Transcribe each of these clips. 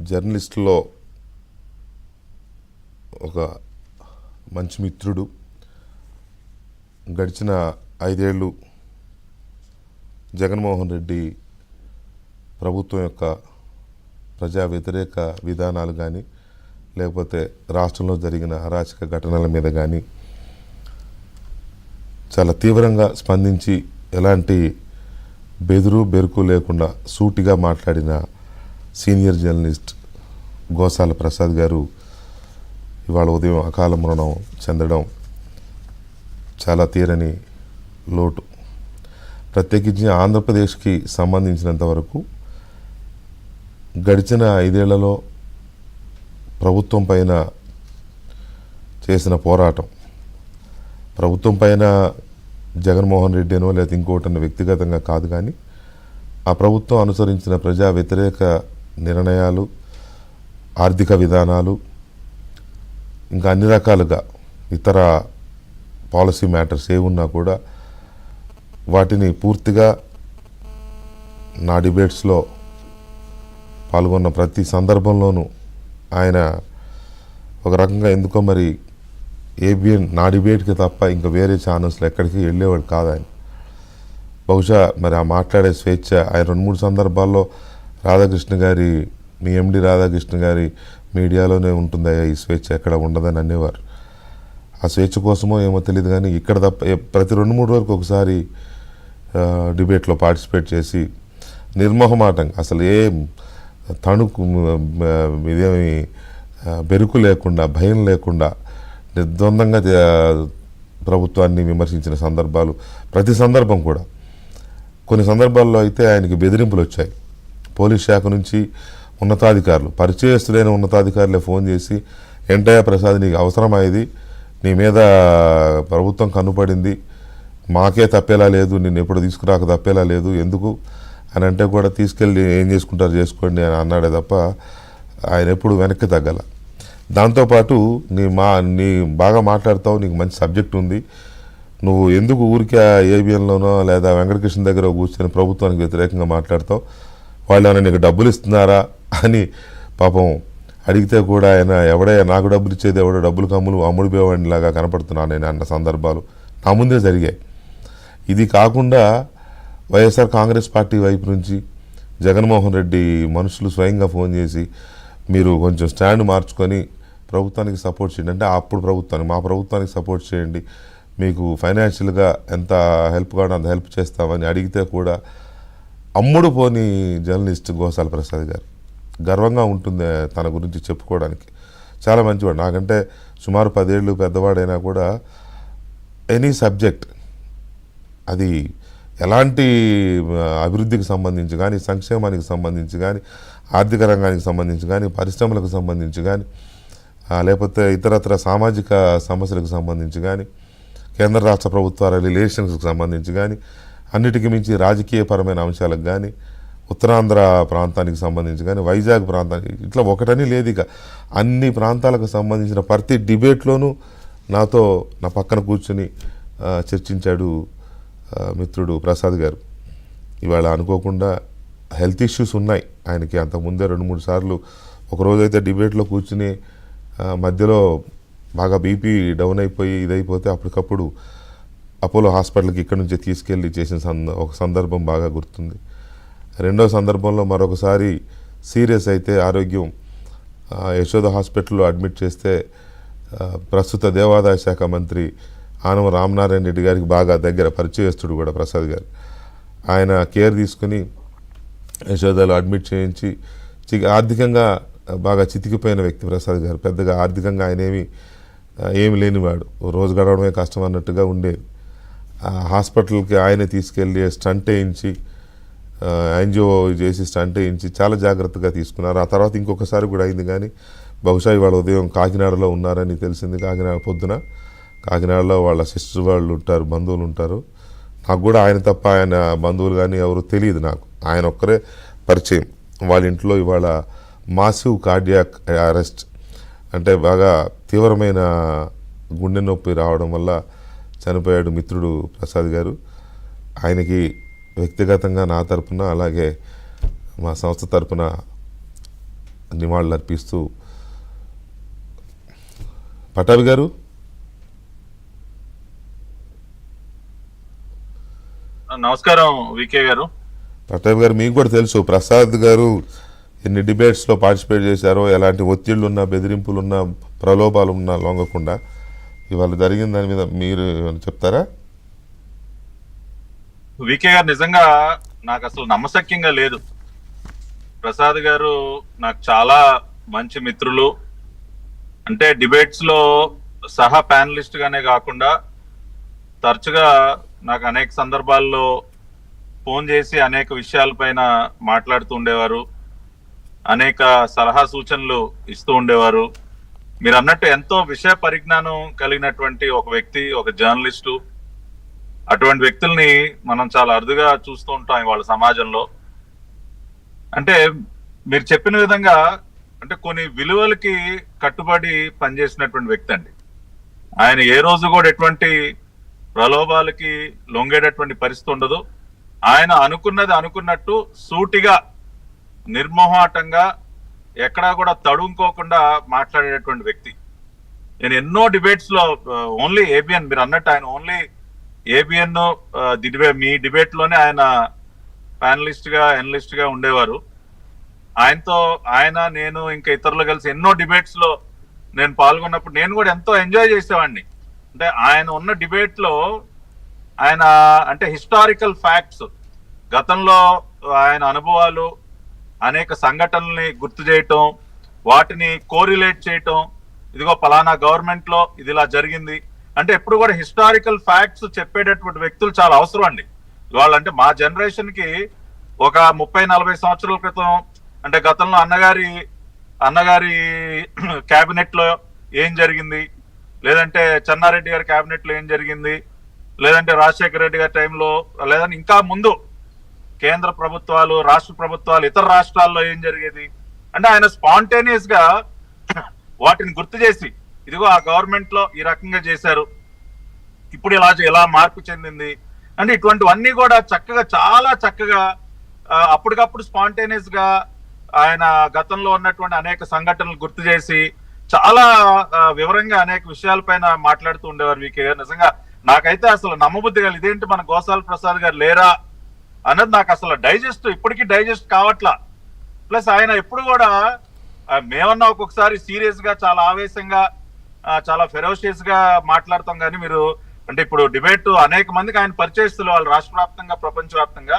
జర్నలిస్టులో ఒక మంచి మిత్రుడు గడిచిన ఐదేళ్ళు జగన్మోహన్ రెడ్డి ప్రభుత్వం యొక్క ప్రజా వ్యతిరేక విధానాలు కానీ లేకపోతే రాష్ట్రంలో జరిగిన అరాచక ఘటనల మీద కానీ చాలా తీవ్రంగా స్పందించి ఎలాంటి బెదురు బెరుకు లేకుండా సూటిగా మాట్లాడిన సీనియర్ జర్నలిస్ట్ గోసాల ప్రసాద్ గారు ఇవాళ ఉదయం అకాల మరణం చెందడం చాలా తీరని లోటు. ప్రత్యేకించి ఆంధ్రప్రదేశ్కి సంబంధించినంత వరకు గడిచిన ఐదేళ్ళలో ప్రభుత్వం పైన చేసిన పోరాటం ప్రభుత్వం పైన జగన్మోహన్ రెడ్డి అనో లేదా ఇంకోటన్న వ్యక్తిగతంగా కాదు కానీ ఆ ప్రభుత్వం అనుసరించిన ప్రజా వ్యతిరేక నిర్ణయాలు ఆర్థిక విధానాలు ఇంకా అన్ని రకాలుగా ఇతర పాలసీ మ్యాటర్స్ ఏమున్నా కూడా వాటిని పూర్తిగా నా డిబేట్స్లో పాల్గొన్న ప్రతి సందర్భంలోనూ ఆయన ఒక రకంగా ఎందుకో మరి ఏబిఎన్ నా డిబేట్కి తప్ప ఇంకా వేరే ఛానల్స్లో ఎక్కడికి వెళ్ళేవాడు కాదు ఆయన. బహుశా మరి ఆ మాట్లాడే స్వేచ్ఛ ఆయన రెండు మూడు సందర్భాల్లో రాధాకృష్ణ గారి మీ ఎండి రాధాకృష్ణ గారి మీడియాలోనే ఉంటుందయ్యా ఈ స్వేచ్ఛ ఎక్కడ ఉండదని అనేవారు. ఆ స్వేచ్ఛ కోసమో ఏమో తెలియదు కానీ ఇక్కడ తప్ప ప్రతి రెండు మూడు వరకు ఒకసారి డిబేట్లో పార్టిసిపేట్ చేసి నిర్మోహమాటంగా అసలు ఏం తణుకు ఇదేమి బెరుకు లేకుండా భయం లేకుండా నిర్ద్వందంగా ప్రభుత్వాన్ని విమర్శించిన సందర్భాలు ప్రతి సందర్భం కూడా. కొన్ని సందర్భాల్లో అయితే ఆయనకి బెదిరింపులు వచ్చాయి. పోలీస్ శాఖ నుంచి ఉన్నతాధికారులు పరిచయస్తులైన ఉన్నతాధికారులే ఫోన్ చేసి ఎంటయ్య ప్రసాద్ నీకు అవసరమైంది నీ మీద ప్రభుత్వం కనుపడింది మాకే తప్పేలా లేదు. నిన్ను ఎప్పుడు తీసుకురాక తప్పేలా లేదు. ఎందుకు? అని అంటే కూడా తీసుకెళ్ళి ఏం చేసుకుంటారు చేసుకోండి అని అన్నాడే తప్ప ఆయన ఎప్పుడు వెనక్కి తగ్గల. దాంతోపాటు నీ మా నీ బాగా మాట్లాడతావు. నీకు మంచి సబ్జెక్ట్ ఉంది. నువ్వు ఎందుకు ఊరికే ఏబిఎన్లోనో లేదా వెంకటకృష్ణ దగ్గర కూర్చొని ప్రభుత్వానికి వ్యతిరేకంగా మాట్లాడతావు? వాళ్ళు ఏమైనా నీకు డబ్బులు ఇస్తున్నారా అని పాపం అడిగితే కూడా ఆయన ఎవడే నాకు డబ్బులు ఇచ్చేది ఎవడో డబ్బులు కమ్ములు అమ్ముడిపోయేవాడిని లాగా కనపడుతున్నాను నేను అన్న సందర్భాలు నా ముందే జరిగాయి. ఇది కాకుండా వైఎస్ఆర్ కాంగ్రెస్ పార్టీ వైపు నుంచి జగన్మోహన్ రెడ్డి మనుషులు స్వయంగా ఫోన్ చేసి మీరు కొంచెం స్టాండ్ మార్చుకొని ప్రభుత్వానికి సపోర్ట్ చేయండి. అంటే అప్పుడు ప్రభుత్వానికి మా ప్రభుత్వానికి సపోర్ట్ చేయండి. మీకు ఫైనాన్షియల్గా ఎంత హెల్ప్ కావాలో అంత హెల్ప్ చేస్తామని అడిగితే కూడా అమ్ముడు పోని జర్నలిస్ట్ గోసాల ప్రసాద్ గారు. గర్వంగా ఉంటుంది తన గురించి చెప్పుకోవడానికి. చాలా మంచివాడు. నాకంటే సుమారు పదేళ్ళు పెద్దవాడైనా కూడా ఎనీ సబ్జెక్ట్ అది ఎలాంటి అభివృద్ధికి సంబంధించి కానీ సంక్షేమానికి సంబంధించి కానీ ఆర్థిక రంగానికి సంబంధించి కానీ పరిశ్రమలకు సంబంధించి కానీ లేకపోతే ఇతరత్ర సామాజిక సమస్యలకు సంబంధించి కానీ కేంద్ర రాష్ట్ర ప్రభుత్వాల రిలేషన్స్కి సంబంధించి కానీ అన్నిటికీ మించి రాజకీయపరమైన అంశాలకు కానీ ఉత్తరాంధ్ర ప్రాంతానికి సంబంధించి కానీ వైజాగ్ ప్రాంతానికి ఇట్లా ఒకటని లేదు ఇక. అన్ని ప్రాంతాలకు సంబంధించిన ప్రతి డిబేట్లోనూ నాతో నా పక్కన కూర్చుని చర్చించాడు మిత్రుడు ప్రసాద్ గారు. ఇవాళ అనుకోకుండా హెల్త్ ఇష్యూస్ ఉన్నాయి ఆయనకి. అంతకుముందే రెండు మూడు సార్లు ఒకరోజైతే డిబేట్లో కూర్చుని మధ్యలో బాగా బీపీ డౌన్ అయిపోయి ఇదైపోతే అప్పటికప్పుడు అపోలో హాస్పిటల్కి ఇక్కడ నుంచి తీసుకెళ్ళి చేసిన సంద ఒక సందర్భం బాగా గుర్తుంది. రెండో సందర్భంలో మరొకసారి సీరియస్ అయితే ఆరోగ్యం యశోద హాస్పిటల్లో అడ్మిట్ చేస్తే ప్రస్తుత దేవాదాయ శాఖ మంత్రి ఆనవ రామనారాయణ రెడ్డి గారికి బాగా దగ్గర పరిచయస్తుడు కూడా ప్రసాద్ గారు. ఆయన కేర్ తీసుకుని యశోదలో అడ్మిట్ చేయించి చి- ఆర్థికంగా బాగా చితికిపోయిన వ్యక్తి ప్రసాద్ గారు. పెద్దగా ఆర్థికంగా ఆయన ఏమి ఏమి లేనివాడు. రోజు గడవడమే కష్టం అన్నట్టుగా ఉండేది హాస్పిటల్కి ఆయన తీసుకెళ్ళి స్టంట్ వేయించి ఎన్జిఓ చేసి స్టంట్ వేయించి చాలా జాగ్రత్తగా తీసుకున్నారు. ఆ తర్వాత ఇంకొకసారి కూడా అయింది కానీ బహుశా ఇవాళ ఉదయం కాకినాడలో ఉన్నారని తెలిసింది. కాకినాడ పొద్దున కాకినాడలో వాళ్ళ సిస్టర్ వాళ్ళు ఉంటారు బంధువులు ఉంటారు. నాకు కూడా ఆయన తప్ప ఆయన బంధువులు కానీ ఎవరు తెలియదు నాకు. ఆయన ఒక్కరే పరిచయం. వాళ్ళ ఇంట్లో ఇవాళ మాసివ్ కార్డియాక్ అరెస్ట్. అంటే బాగా తీవ్రమైన గుండె నొప్పి రావడం వల్ల చనిపోయాడు మిత్రుడు ప్రసాద్ గారు. ఆయనకి వ్యక్తిగతంగా నా తరపున అలాగే మా సంస్థ తరపున నివాళులు అర్పిస్తూ పటాభి గారు. నమస్కారం వికే గారు. పటాభి గారు మీకు కూడా తెలుసు ప్రసాద్ గారు ఎన్ని డిబేట్స్లో పార్టిసిపేట్ చేశారో ఎలాంటి ఒత్తిళ్ళు ఉన్నా బెదిరింపులు ఉన్నా ప్రలోభాలు ఉన్నా లొంగకుండా ఇవాళ జరిగిన దాని మీద మీరు చెప్తారా? వికే గారు నిజంగా నాకు అసలు నమ్మశక్యంగా లేదు. ప్రసాద్ గారు నాకు చాలా మంచి మిత్రులు. అంటే డిబేట్స్లో సహా ప్యానలిస్ట్ గానే కాకుండా తరచుగా నాకు అనేక సందర్భాల్లో ఫోన్ చేసి అనేక విషయాలపైన మాట్లాడుతూ ఉండేవారు. అనేక సలహా సూచనలు ఇస్తూ ఉండేవారు. మీరు అన్నట్టు ఎంతో విషయ పరిజ్ఞానం కలిగినటువంటి ఒక వ్యక్తి ఒక జర్నలిస్టు. అటువంటి వ్యక్తుల్ని మనం చాలా అరుదుగా చూస్తూ ఉంటాం వాళ్ళ సమాజంలో. అంటే మీరు చెప్పిన విధంగా అంటే కొన్ని విలువలకి కట్టుబడి పనిచేసినటువంటి వ్యక్తి అండి. ఆయన ఏ రోజు కూడా ఎటువంటి ప్రలోభాలకి లొంగేటటువంటి పరిస్థితి ఉండదు. ఆయన అనుకున్నది అనుకున్నట్టు సూటిగా నిర్మోహాటంగా ఎక్కడా కూడా తడుముకోకుండా మాట్లాడేటటువంటి వ్యక్తి. నేను ఎన్నో డిబేట్స్లో uh, ఓన్లీ ఏబిఎన్ మీరు అన్నట్టు ఆయన ఓన్లీ ఏబిఎన్ డిబే మీ డిబేట్లోనే ఆయన ప్యానలిస్ట్గా అనలిస్ట్గా ఉండేవారు. ఆయనతో ఆయన నేను ఇంకా ఇతరులు కలిసి ఎన్నో డిబేట్స్లో నేను పాల్గొన్నప్పుడు నేను కూడా ఎంతో ఎంజాయ్ చేసేవాడిని. అంటే ఆయన ఉన్న డిబేట్లో ఆయన అంటే హిస్టారికల్ ఫ్యాక్ట్స్ గతంలో ఆయన అనుభవాలు అనేక సంఘటనల్ని గుర్తు చేయటం వాటిని కోరిలేట్ చేయటం. ఇదిగో పలానా గవర్నమెంట్లో ఇది ఇలా జరిగింది. అంటే ఎప్పుడు కూడా హిస్టారికల్ ఫ్యాక్ట్స్ చెప్పేటటువంటి వ్యక్తులు చాలా అవసరం అండి. వాళ్ళంటే మా జనరేషన్కి ఒక ముప్పై నలభై సంవత్సరాల క్రితం అంటే గతంలో అన్నగారి అన్నగారి క్యాబినెట్లో ఏం జరిగింది? లేదంటే చెన్నారెడ్డి గారి క్యాబినెట్లో ఏం జరిగింది? లేదంటే రాజశేఖర రెడ్డి గారి టైంలో లేదంటే ఇంకా ముందు కేంద్ర ప్రభుత్వాలు రాష్ట్ర ప్రభుత్వాలు ఇతర రాష్ట్రాల్లో ఏం జరిగేది? అంటే ఆయన స్పాంటేనియస్గా వాటిని గుర్తు చేసి ఇదిగో ఆ గవర్నమెంట్లో ఈ రకంగా చేశారు. ఇప్పుడు ఇలా ఎలా మార్పు చెందింది. అంటే ఇటువంటివన్నీ కూడా చక్కగా చాలా చక్కగా అప్పటికప్పుడు స్పాంటేనియస్గా ఆయన గతంలో ఉన్నటువంటి అనేక సంఘటనలు గుర్తు చేసి చాలా వివరంగా అనేక విషయాలపైన మాట్లాడుతూ ఉండేవారు వీకే నిజంగా నాకైతే అసలు నమ్మబుద్ధి కాదు ఇదేంటి మన గోసాల ప్రసాద్ గారు లేరా? అన్నది నాకు అసలు డైజెస్ట్ ఇప్పటికీ డైజెస్ట్ కావట్లా. ప్లస్ ఆయన ఎప్పుడు కూడా మేమన్నా ఒక్కొక్కసారి సీరియస్గా చాలా ఆవేశంగా చాలా ఫెరోషియస్గా మాట్లాడతాం కానీ మీరు అంటే ఇప్పుడు డిబేట్ అనేక మందికి ఆయన పరిచయిస్తులు వాళ్ళు రాష్ట్ర వ్యాప్తంగా ప్రపంచవ్యాప్తంగా.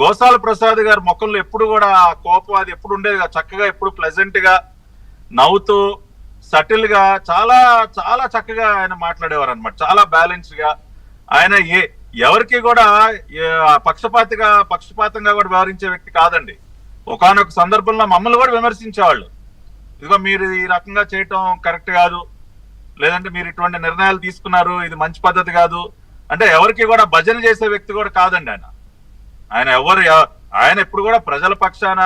గోసాల ప్రసాద్ గారి మొక్కల్లో ఎప్పుడు కూడా ఆ కోపం అది ఎప్పుడు ఉండేది చక్కగా ఎప్పుడు ప్లెజెంట్గా నవ్వుతూ సటిల్గా చాలా చాలా చక్కగా ఆయన మాట్లాడేవారు అనమాట చాలా బ్యాలెన్స్గా ఆయన ఏ ఎవరికి కూడా పక్షపాతిగా పక్షపాతంగా కూడా వ్యవహరించే వ్యక్తి కాదండి. ఒకానొక సందర్భంలో మమ్మల్ని కూడా విమర్శించేవాళ్ళు. ఇదిగో మీరు ఈ రకంగా చేయటం కరెక్ట్ కాదు. లేదంటే మీరు ఇటువంటి నిర్ణయాలు తీసుకున్నారు ఇది మంచి పద్ధతి కాదు. అంటే ఎవరికి కూడా భజన చేసే వ్యక్తి కూడా కాదండి ఆయన. ఆయన ఎవరు ఆయన ఎప్పుడు కూడా ప్రజల పక్షాన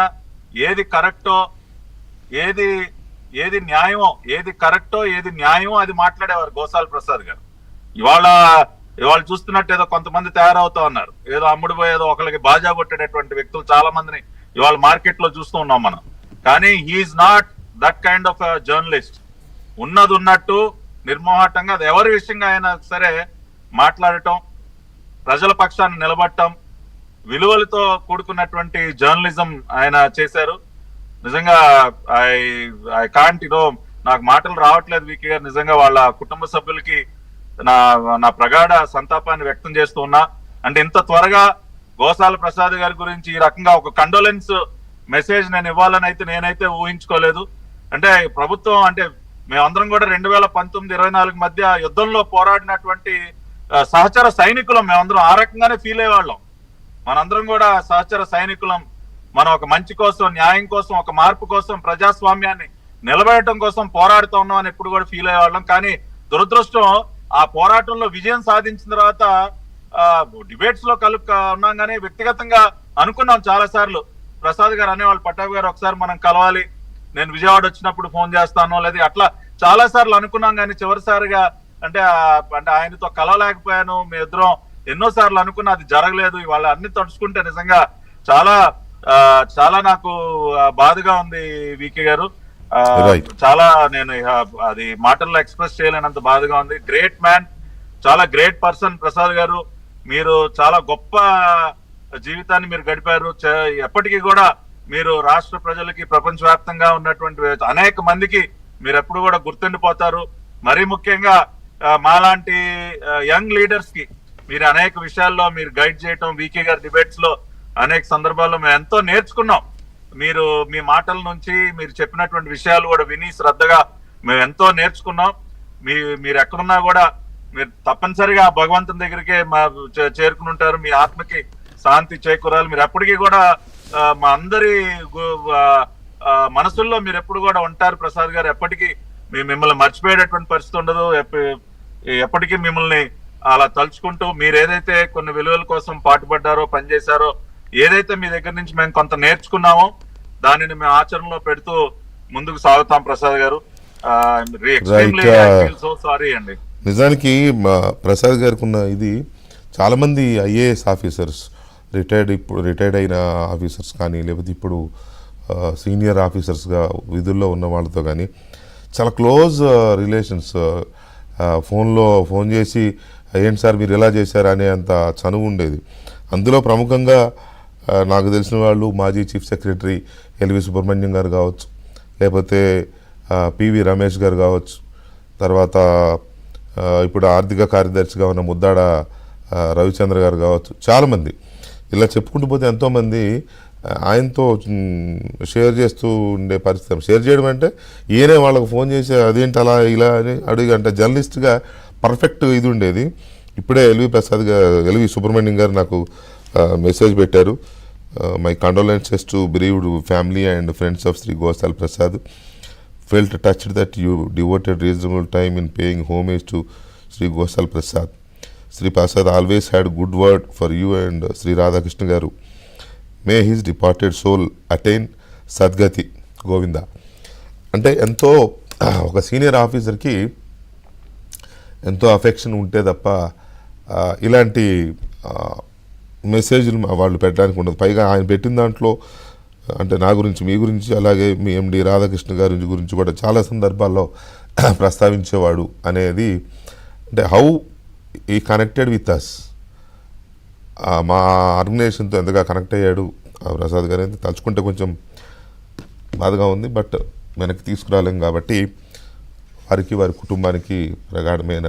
ఏది కరెక్టో ఏది ఏది న్యాయమో ఏది కరెక్టో ఏది న్యాయమో అది మాట్లాడేవారు గోసాల ప్రసాద్ గారు. ఇవాళ ఇవాళ చూస్తున్నట్టు ఏదో కొంతమంది తయారవుతా ఉన్నారు. ఏదో అమ్ముడు పోయేదో ఒకరికి బాజా కొట్టేటటువంటి వ్యక్తులు చాలా మందిని ఇవాళ మార్కెట్లో చూస్తూ ఉన్నాం మనం. కానీ he is not that kind of journalist ఉన్నది ఉన్నట్టు నిర్మోహటంగా అది ఎవరి విషయంగా అయినా సరే మాట్లాడటం ప్రజల పక్షాన్ని నిలబడటం విలువలతో కూడుకున్నటువంటి జర్నలిజం ఆయన చేశారు. నిజంగా ఐ ఐ కాంట్ నో నాకు మాటలు రావట్లేదు వీకే గారు. నిజంగా వాళ్ళ కుటుంబ సభ్యులకి నా నా ప్రగాఢ సంతాపాన్ని వ్యక్తం చేస్తూ ఉన్నా. అంటే ఇంత త్వరగా గోసాల ప్రసాద్ గారి గురించి ఈ రకంగా ఒక కండోలెన్స్ మెసేజ్ నేను ఇవ్వాలని అయితే నేనైతే ఊహించుకోలేదు. అంటే ప్రభుత్వం అంటే మేమందరం కూడా రెండు వేల పంతొమ్మిది ఇరవై నాలుగు మధ్య యుద్ధంలో పోరాడినటువంటి సహచర సైనికులం మేమందరం ఆ రకంగానే ఫీల్ అయ్యేవాళ్ళం. మనందరం కూడా సహచర సైనికులం. మనం ఒక మంచి కోసం న్యాయం కోసం ఒక మార్పు కోసం ప్రజాస్వామ్యాన్ని నిలబెట్టడం కోసం పోరాడుతూ ఉన్నాం అని ఎప్పుడు కూడా ఫీల్ అయ్యేవాళ్ళం. కానీ దురదృష్టం ఆ పోరాటంలో విజయం సాధించిన తర్వాత డిబేట్స్లో కలు ఉన్నాం కానీ వ్యక్తిగతంగా అనుకున్నాం చాలా సార్లు ప్రసాద్ గారు అనేవాళ్ళు పట్టాభి గారు ఒకసారి మనం కలవాలి. నేను విజయవాడ వచ్చినప్పుడు ఫోన్ చేస్తాను లేదా అట్లా చాలా సార్లు అనుకున్నాం కానీ చివరిసారిగా అంటే అంటే ఆయనతో కలవలేకపోయాను. మీ ఇద్దరం ఎన్నో సార్లు అనుకున్నా అది జరగలేదు. ఇవాళ అన్ని తడుచుకుంటే నిజంగా చాలా చాలా నాకు బాధగా ఉంది వికే గారు. చాలా నేను అది మాటల్లో ఎక్స్ప్రెస్ చేయలేనంత బాధగా ఉంది. గ్రేట్ మ్యాన్ చాలా గ్రేట్ పర్సన్ ప్రసాద్ గారు. మీరు చాలా గొప్ప జీవితాన్ని మీరు గడిపారు. ఎప్పటికీ కూడా మీరు రాష్ట్ర ప్రజలకి ప్రపంచవ్యాప్తంగా ఉన్నటువంటి అనేక మందికి మీరు ఎప్పుడు కూడా గుర్తుండిపోతారు. మరీ ముఖ్యంగా మాలాంటి యంగ్ లీడర్స్కి మీరు అనేక విషయాల్లో మీరు గైడ్ చేయటం వీకే గారి డిబేట్స్లో అనేక సందర్భాల్లో మేము ఎంతో నేర్చుకున్నాం. మీరు మీ మాటల నుంచి మీరు చెప్పినటువంటి విషయాలు కూడా విని శ్రద్ధగా మేము ఎంతో నేర్చుకున్నాం. మీ మీరు ఎక్కడున్నా కూడా మీరు తప్పనిసరిగా భగవంతుని దగ్గరికే మా చేరుకుని ఉంటారు. మీ ఆత్మకి శాంతి చేకూరాలి. మీరు ఎప్పటికీ కూడా మా అందరి మనసుల్లో మీరు ఎప్పుడు కూడా ఉంటారు ప్రసాద్ గారు. ఎప్పటికీ మీ మిమ్మల్ని మర్చిపోయేటటువంటి పరిస్థితి ఉండదు. ఎప్పటికీ మిమ్మల్ని అలా తలుచుకుంటూ మీరు ఏదైతే కొన్ని విలువల కోసం పాటుపడ్డారో పనిచేశారో ఏదైతే మీ దగ్గర నుంచి మేము కొంత నేర్చుకున్నామో దానిని మేము ఆచరణలో పెడుతూ ముందుకు సాగుతాం ప్రసాద్ గారు. సారీ అండి. నిజానికి మా ప్రసాద్ గారికి ఉన్న ఇది చాలామంది ఐఏఎస్ ఆఫీసర్స్ రిటైర్డ్ ఇప్పుడు రిటైర్డ్ అయిన ఆఫీసర్స్ కానీ లేకపోతే ఇప్పుడు సీనియర్ ఆఫీసర్స్గా విధుల్లో ఉన్న వాళ్ళతో కానీ చాలా క్లోజ్ రిలేషన్స్ ఫోన్లో ఫోన్ చేసి ఏంటి సార్ మీరు ఎలా చేశారు? అనే అంత చనువు ఉండేది. అందులో ప్రముఖంగా నాకు తెలిసిన వాళ్ళు మాజీ చీఫ్ సెక్రటరీ ఎల్వి సుబ్రహ్మణ్యం గారు కావచ్చు లేకపోతే పివి రమేష్ గారు కావచ్చు తర్వాత ఇప్పుడు ఆర్థిక కార్యదర్శిగా ఉన్న ముద్దాడ రవిచంద్ర గారు కావచ్చు చాలామంది. ఇలా చెప్పుకుంటూ పోతే ఎంతోమంది ఆయనతో షేర్ చేస్తూ ఉండే పరిస్థితి. షేర్ చేయడం అంటే ఈయనే వాళ్ళకు ఫోన్ చేసి అదేంటి అలా ఇలా అని అడిగి అంటే జర్నలిస్ట్గా పర్ఫెక్ట్ ఇది ఉండేది. ఇప్పుడే ఎల్వి ప్రసాద్ గారు ఎల్వి సుబ్రహ్మణ్యం గారు నాకు మెసేజ్ పెట్టారు. My condolences to bereaved family and friends of Shri Gosala Prasad felt touched that you devoted reasonable time in paying homage to Shri Gosala Prasad Shri Prasad always had good word for you and Shri Radhakrishna garu may his departed soul attain సద్గతి గోవింద అంటే ఎంతో ఒక senior ఆఫీసర్కి ఎంతో affection ఉంటే తప్ప ఇలాంటి మెసేజ్లు వాళ్ళు పెట్టడానికి ఉండదు. పైగా ఆయన పెట్టిన దాంట్లో అంటే నా గురించి మీ గురించి అలాగే మీ ఎండి రాధాకృష్ణ గారి గురించి కూడా చాలా సందర్భాల్లో ప్రస్తావించేవాడు అనేది అంటే హౌ ఈ కనెక్టెడ్ విత్ అస్ మా ఆర్గనైజేషన్తో ఎంతగా కనెక్ట్ అయ్యాడు ఆ ప్రసాద్ గారు అయితే తలుచుకుంటే కొంచెం బాధగా ఉంది బట్ వెనక్కి తీసుకురాలేం కాబట్టి వారికి వారి కుటుంబానికి ప్రగాఢమైన